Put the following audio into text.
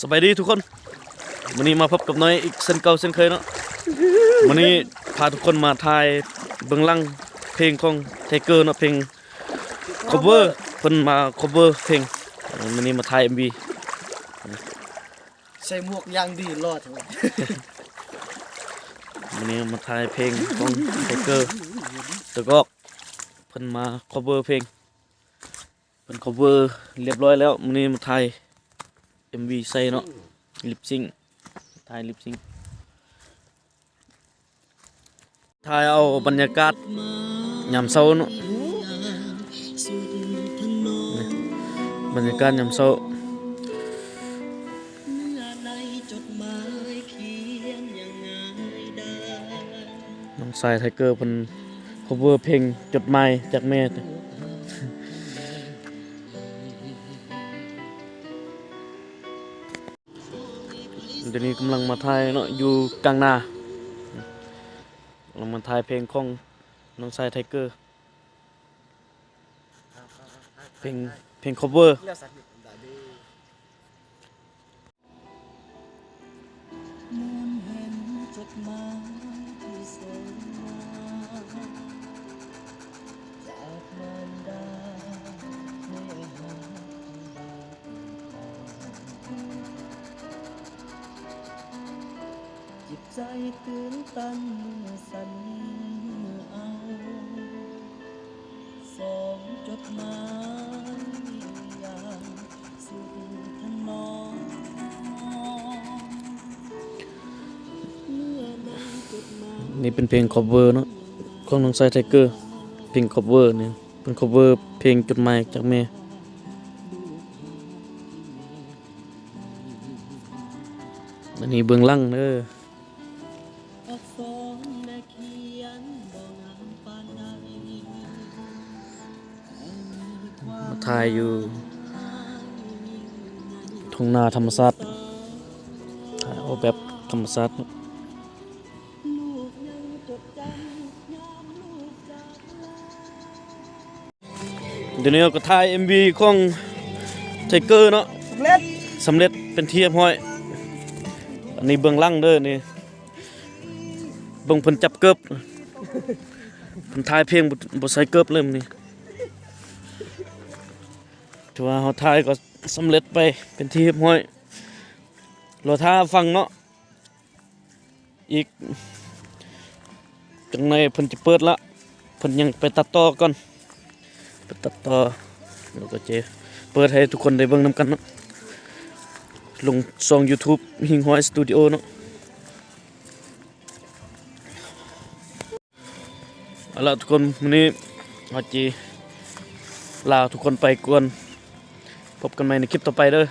สบายดีทุกคนวันนี้มาพบกับน้อยอีกเส้นเก่าเส้นเคยเนาะวันนี้พาทุกคนมาถ่ายเบื้องหลังเพลงของไทเกอร์เนาะเพลง cover เพิ่นมา cover เพลงวันนี้มาถ่าย MV ใส่หมวกยางดีรอดทั้งหมดวันนี้มาถ่ายเพลงของไทเกอร์ตะกอกเพิ่นมา cover เพลงเพิ่น cover เรียบร้อยแล้ววันนี้มาถ่าย MV ใส่เนาะลิปซิงถ่ายลิปซิงถ่ายเอาบรรยากาศยามเช้าเนาะบรรยากาศยามเช้าน้องสายไทเกอร์เพิ่น cover เพลงจดหมายจากแม่ เดี๋ยวนี้กำลังมาถ่ายเนาะอยู่กลางนากำลังมาถ่ายเพลงของน้องชายไทเกอร์เพลงเพลง cover เลือกสักนิดหมาย จิตใจตื่นตันเมื่อสั่นเอาสองจดหมายอย่างสู่ทนองนี่เป็นเพลง cover เนาะของน้องชายไทเกอร์เพลง cover เนี่ยเป็น cover เพลงจดหมายจากแม่อันนี้เบื้องหลังเด้ออั ถ่ายอยู่ทุ่งนาธรรมศาสตร์ถ่ายเอาแบบธรรมศาสตร์เนาะลูกยังจดจำยามลูกจากลาเดี๋ยวนี้เราก็ถ่าย MV ของไทเกอร์เนาะเล็ดสำเร็จเป็นที่เรียบร้อย อันนี้เบื้องหล่างเด้อนี่เบิ่งเพิ่นจับเกิบเพิ่นถ่ายเพลงบ่บ่ใส่เกิบเลยมื้อนี้ ถือว่าเฮาถ่ายก็สำเร็จไปเป็นที่เรียบร้อยรอท่าฟังเนาะอีกจังในเพิ่นจะเปิดละเพิ่นยังไปตัดต่อก่อนไปตัดต่อแล้วก็จเปิดให้ทุกคนได้เบิ่งนํกันเนาะลงช่อง YouTube หิงห้อยสตูดิโอเนาะเอาละทุกคนวันนี้อาจีลาทุกคนไปกวน พบกันใหม่ในคลิปต่อไปเด้อ